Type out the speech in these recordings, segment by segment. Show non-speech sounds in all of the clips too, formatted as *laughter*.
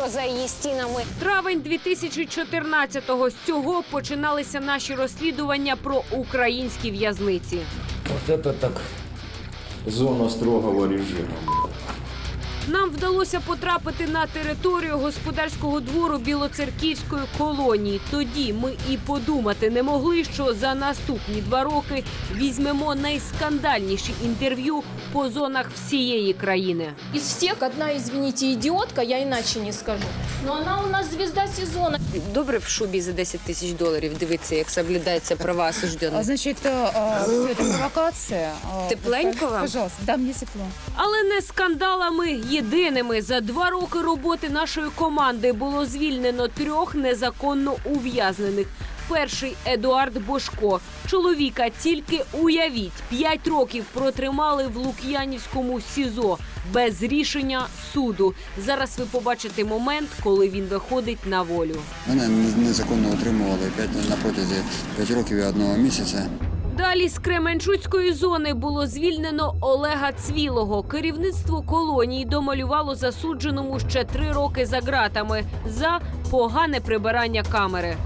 що за її стінами. Травень 2014-го. З цього починалися наші розслідування про українські в'язниці. Ось це так зона строгого режима Нам вдалося потрапити на територію господарського двору Білоцерківської колонії. Тоді ми і подумати не могли, що за наступні два роки візьмемо найскандальніші інтерв'ю по зонах всієї країни. Из всех одна, извините, идиотка, я иначе не скажу. Но она у нас звезда сезона. Добре в шубі за 10 тисяч доларів дивитися, як соблюдаються права А, осуждених. Значит, э, э, всё это провокация. А, Тепленько вам? Пожалуйста, да, мне тепло. Але не скандалами єдиними за два роки роботи нашої команди було звільнено трьох незаконно ув'язнених. Перший Едуард Бошко. Чоловіка тільки уявіть, п'ять років протримали в Лук'янівському СІЗО без рішення суду. Зараз ви побачите момент, коли він виходить на волю. Мене незаконно утримували п'ять на протязі 5 років і одного місяця. Далі з Кременчуцької зони було звільнено Олега Цвілого. Керівництво колонії домалювало засудженому ще три роки за ґратами за погане прибирання камери.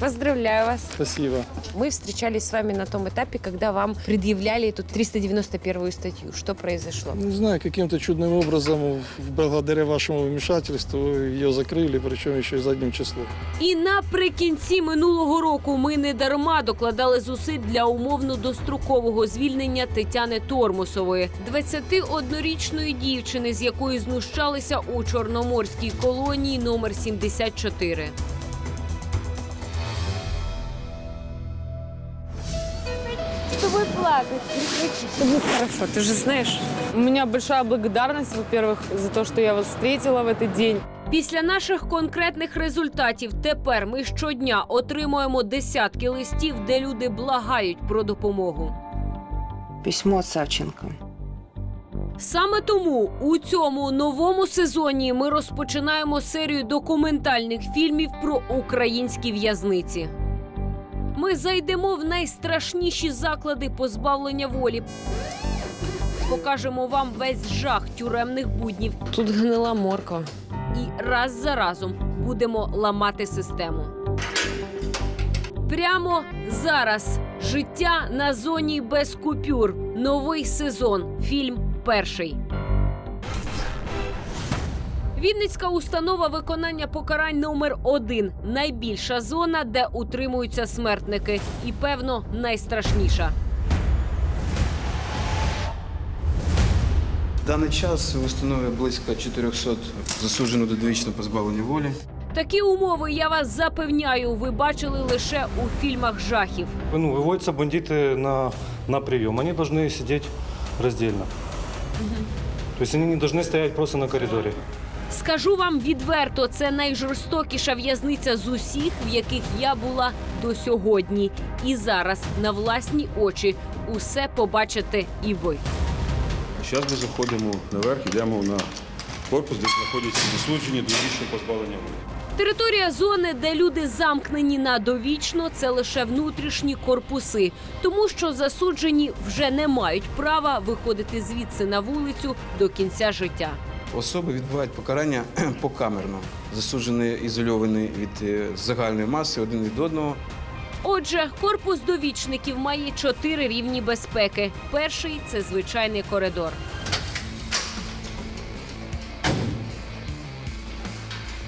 Поздравляю вас. Спасибо. Мы встречались с вами на том этапе, когда вам предъявляли эту 391 статью. Что произошло? Не знаю, каким-то чудным образом, в- благодаря вашему вмешательству, ее закрыли, причем еще и задним числом. І наприкінці минулого року ми не дарма докладали зусиль для умовно дострокового звільнення Тетяни Тормусової, 21-річної дівчини, з якої знущалися у чорноморській колонії номер 74. Хорошо, ты же знаешь. У меня большая благодарность, во-первых, за то, что я вас встретила в этот день. Після наших конкретних результатів тепер ми щодня отримуємо десятки листів, де люди благають про допомогу. Письмо от Савченко. Саме тому у цьому новому сезоні ми розпочинаємо серію документальних фільмів про українські в'язниці. Ми зайдемо в найстрашніші заклади позбавлення волі. Покажемо вам весь жах тюремних буднів Тут гнила морква. і раз за разом будемо ламати систему. Прямо зараз життя на зоні без купюр. Новий сезон. Фільм перший. Вінницька установа виконання покарань номер один найбільша зона, де утримуються смертники, і певно найстрашніша. В даний час в установі близько 400 засуджено до довічного позбавлення волі. Такі умови я вас запевняю, ви бачили лише у фільмах жахів. Ну, выводятся бандиты на, на прием. Они должны сидеть раздельно. То есть они не должны стоять просто на коридоре. Скажу вам відверто, це найжорстокіша в'язниця з усіх, в яких я була до сьогодні. І зараз на власні очі усе побачите і ви. Зараз ми заходимо наверх, йдемо на корпус, де знаходяться засуджені до позбавлення волі. Територія зони, де люди замкнені на довічно, це лише внутрішні корпуси, тому що засуджені вже не мають права виходити звідси на вулицю до кінця життя. Особи відбувають покарання *clears throat* покамерно. Засуджений ізольований від е, загальної маси один від одного. Отже, корпус довічників має чотири рівні безпеки. Перший це звичайний коридор.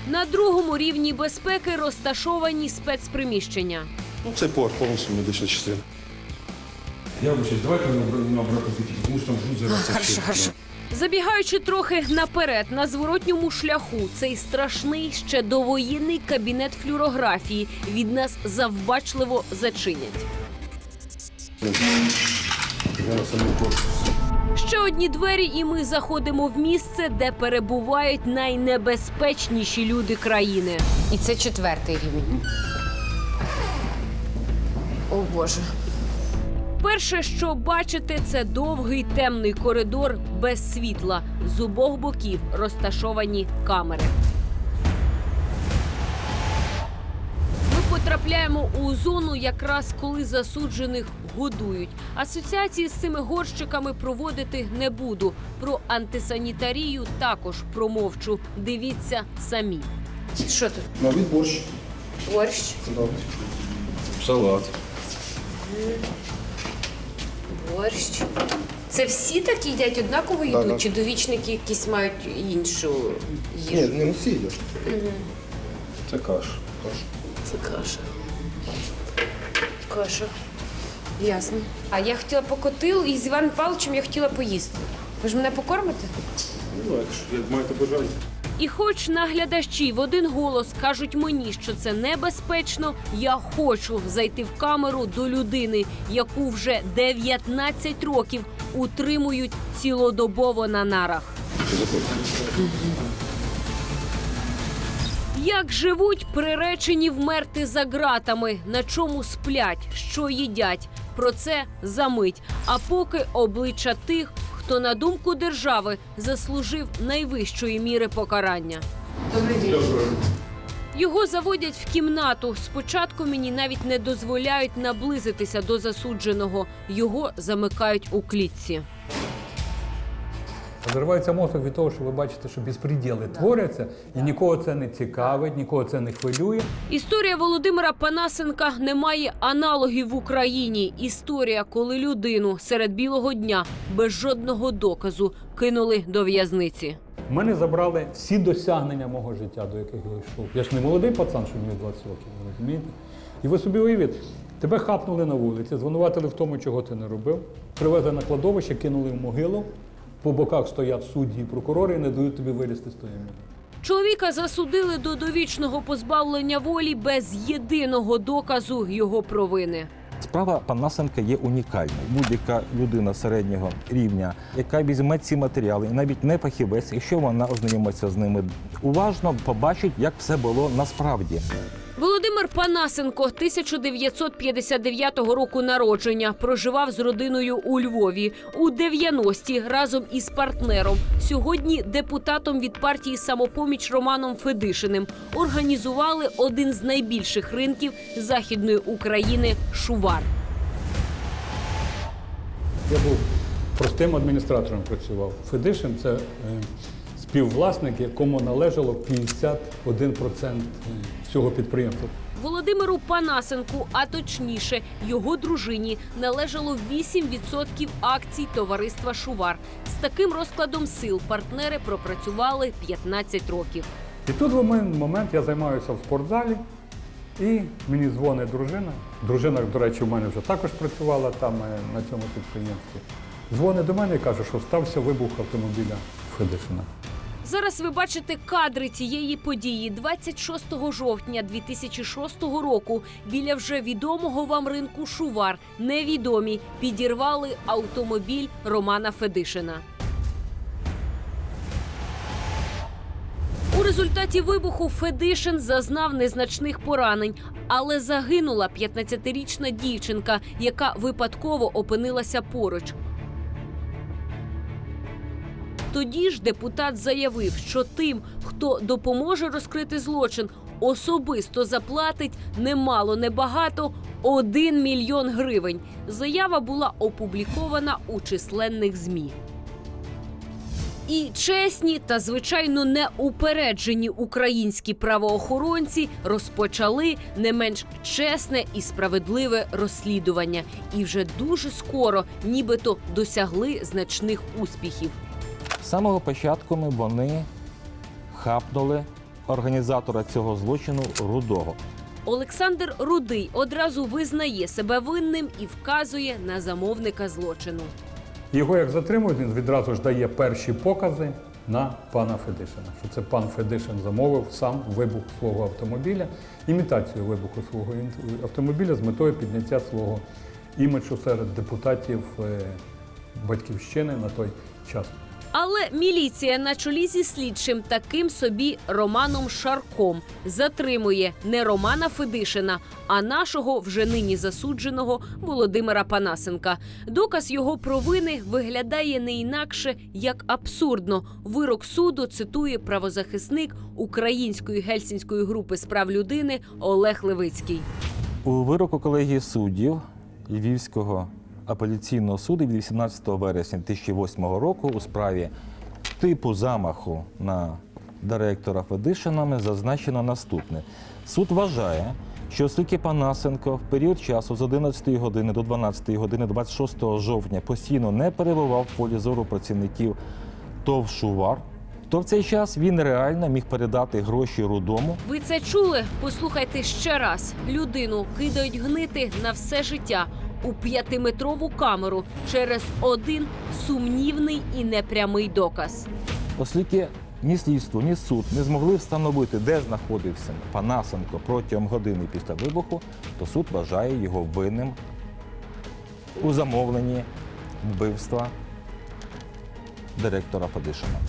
На другому рівні безпеки розташовані спецприміщення. Ну, це поверх повністю медична частина. Я вибачаюсь, давайте ми обратно тому що там жуть зараз. Хорошо, хорошо. Забігаючи трохи наперед, на зворотньому шляху цей страшний ще довоєнний кабінет флюорографії від нас завбачливо зачинять. Ще одні двері, і ми заходимо в місце, де перебувають найнебезпечніші люди країни. І це четвертий рівень. О Боже. Перше, що бачите, це довгий темний коридор без світла. З обох боків розташовані камери. Ми потрапляємо у зону, якраз коли засуджених годують. Асоціації з цими горщиками проводити не буду. Про антисанітарію також промовчу. Дивіться самі. Що тут? На вид борщ. Борщ, Салат. Борщ. Це всі так їдять однаково їду, Да-да. чи довічники якісь мають іншу їжу? Ні, не не усі Угу. Це каша. каша. Це каша. Каша. Ясно. А я хотіла покотил і з Іваном Павловичем я хотіла поїсти. Ви ж мене покормите? Ну, як маєте бажання. І хоч наглядачі в один голос кажуть мені, що це небезпечно, я хочу зайти в камеру до людини, яку вже 19 років утримують цілодобово на нарах. Як живуть приречені вмерти за ґратами, на чому сплять, що їдять? Про це за мить. А поки обличчя тих, хто на думку держави заслужив найвищої міри покарання. Його заводять в кімнату. Спочатку мені навіть не дозволяють наблизитися до засудженого. Його замикають у клітці. Розривається мозок від того, що ви бачите, що безпреділи творяться, і нікого це не цікавить, нікого це не хвилює. Історія Володимира Панасенка не має аналогів в Україні. Історія, коли людину серед білого дня без жодного доказу кинули до в'язниці. Мене забрали всі досягнення мого життя, до яких я йшов. Я ж не молодий пацан, що мені 20 років, розумієте? І ви собі уявіть, тебе хапнули на вулиці, звинуватили в тому, чого ти не робив, привезли на кладовище, кинули в могилу, по боках стоять судді і прокурори і не дають тобі вилізти з тої могили. Чоловіка засудили до довічного позбавлення волі без єдиного доказу його провини. Справа Панасенка є унікальною. Будь-яка людина середнього рівня, яка візьме ці матеріали, і навіть не фахівець, якщо вона ознайомиться з ними уважно, побачить, як все було насправді. Володимир Панасенко 1959 року народження проживав з родиною у Львові у 90-ті разом із партнером. Сьогодні депутатом від партії самопоміч Романом Федишиним організували один з найбільших ринків західної України Шувар. Я був простим адміністратором працював. Федишин це е, співвласник, якому належало 51% всього підприємства. Володимиру Панасенку, а точніше, його дружині належало 8% акцій товариства Шувар. З таким розкладом сил партнери пропрацювали 15 років. І тут в момент я займаюся в спортзалі, і мені дзвонить дружина. Дружина, до речі, в мене вже також працювала там е, на цьому підприємстві. Дзвонить до мене і каже, що стався вибух автомобіля Федишина. Зараз ви бачите кадри цієї події 26 жовтня 2006 року. Біля вже відомого вам ринку Шувар невідомі підірвали автомобіль Романа Федишина. У результаті вибуху Федишин зазнав незначних поранень, але загинула 15-річна дівчинка, яка випадково опинилася поруч. Тоді ж депутат заявив, що тим, хто допоможе розкрити злочин, особисто заплатить немало, небагато 1 мільйон гривень. Заява була опублікована у численних змі. І чесні та звичайно неупереджені українські правоохоронці розпочали не менш чесне і справедливе розслідування, і вже дуже скоро, нібито досягли значних успіхів. З самого початку ми вони хапнули організатора цього злочину Рудого. Олександр Рудий одразу визнає себе винним і вказує на замовника злочину. Його як затримують, він відразу ж дає перші покази на пана Федишина. Що це пан Федишин замовив сам вибух свого автомобіля, імітацію вибуху свого автомобіля з метою підняття свого іміджу серед депутатів е, батьківщини на той час. Але міліція на чолі зі слідчим таким собі Романом Шарком затримує не Романа Федишина, а нашого вже нині засудженого Володимира Панасенка. Доказ його провини виглядає не інакше як абсурдно. Вирок суду цитує правозахисник української гельсінської групи з прав людини Олег Левицький. У вироку колегії суддів Львівського апеляційного суду від 18 вересня 2008 року у справі типу замаху на директора Федишинами зазначено наступне. Суд вважає, що оскільки Панасенко в період часу з 11 години до 12 години 26 жовтня постійно не перебував в полі зору працівників ТОВ «Шувар», то в цей час він реально міг передати гроші рудому Ви це чули? Послухайте ще раз. Людину кидають гнити на все життя у п'ятиметрову камеру через один сумнівний і непрямий доказ. Оскільки ні слідство, ні суд не змогли встановити, де знаходився Панасенко протягом години після вибуху, то суд вважає його винним у замовленні вбивства директора Фадишина.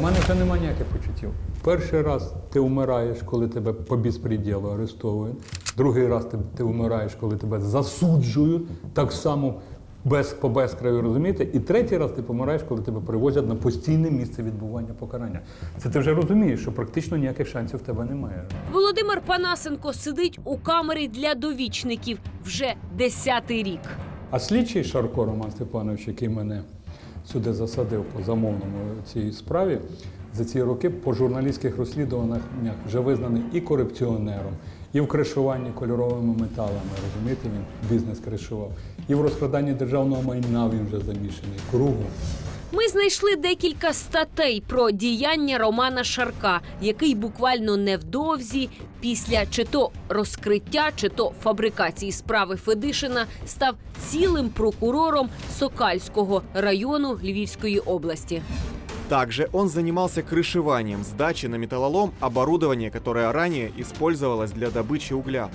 У мене вже немає ніяких почуттів. Перший раз ти вмираєш, коли тебе по безпреділу арестовують. Другий раз ти, ти вмираєш, коли тебе засуджують, так само без, по безкраю, розумієте? І третій раз ти помираєш, коли тебе привозять на постійне місце відбування покарання. Це ти вже розумієш, що практично ніяких шансів в тебе немає. Володимир Панасенко сидить у камері для довічників вже десятий рік. А слідчий Шарко Роман Степанович, який мене сюди засадив по замовному цій справі, за ці роки по журналістських розслідуваннях вже визнаний і корупціонером, і в кришуванні кольоровими металами. Розумієте, він бізнес кришував, і в розкраданні державного майна він вже замішаний кругом. Ми знайшли декілька статей про діяння Романа Шарка, який буквально невдовзі після чи то розкриття, чи то фабрикації справи Федишина став цілим прокурором Сокальського району Львівської області. Также он занимался крышеванием сдачи на металлолом оборудования, которое ранее использовалось для добычи угля.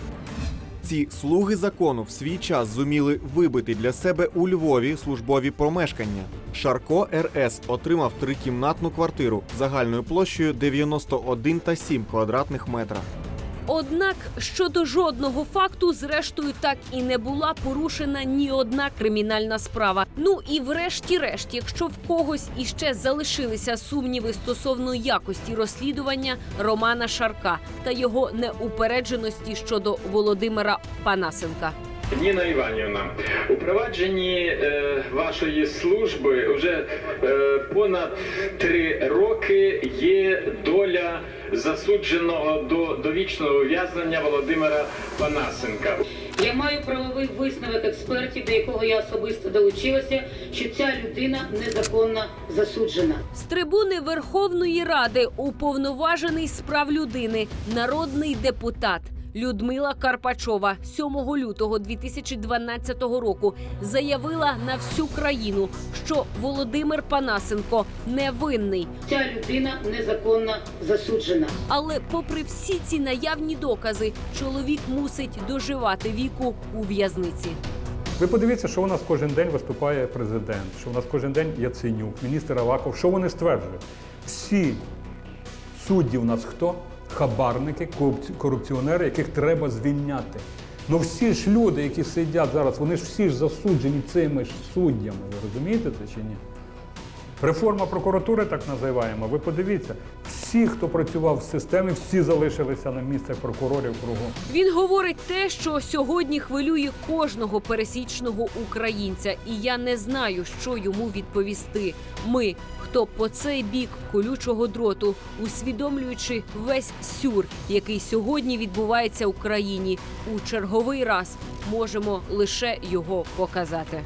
Ці слуги закону в свій час зуміли вибити для себе у Львові службові помешкання. Шарко РС отримав трикімнатну квартиру загальною площею 91,7 квадратних метра. Однак щодо жодного факту, зрештою, так і не була порушена ні одна кримінальна справа. Ну і врешті-решт, якщо в когось іще залишилися сумніви стосовно якості розслідування Романа Шарка та його неупередженості щодо Володимира Панасенка. Ніна Іванівна, у провадженні е, вашої служби вже е, понад три роки є доля засудженого до довічного ув'язнення Володимира Панасенка. Я маю правовий висновок експертів, до якого я особисто долучилася, що ця людина незаконно засуджена. З трибуни Верховної Ради уповноважений з прав людини, народний депутат Людмила Карпачова 7 лютого 2012 року заявила на всю країну, що Володимир Панасенко невинний. Ця людина незаконно засуджена. Але, попри всі ці наявні докази, чоловік мусить доживати віку у в'язниці. Ви подивіться, що у нас кожен день виступає президент, що у нас кожен день Яценюк, міністр Аваков. Що вони стверджують? Всі судді у нас хто? Хабарники, корупціонери, яких треба звільняти. Ну всі ж люди, які сидять зараз, вони ж всі ж засуджені цими ж суддями. Ви розумієте це чи ні? Реформа прокуратури, так називаємо. Ви подивіться, всі, хто працював в системі, всі залишилися на місцях прокурорів кругом. Він говорить те, що сьогодні хвилює кожного пересічного українця, і я не знаю, що йому відповісти. Ми, хто по цей бік колючого дроту, усвідомлюючи весь сюр, який сьогодні відбувається в країні, у черговий раз можемо лише його показати.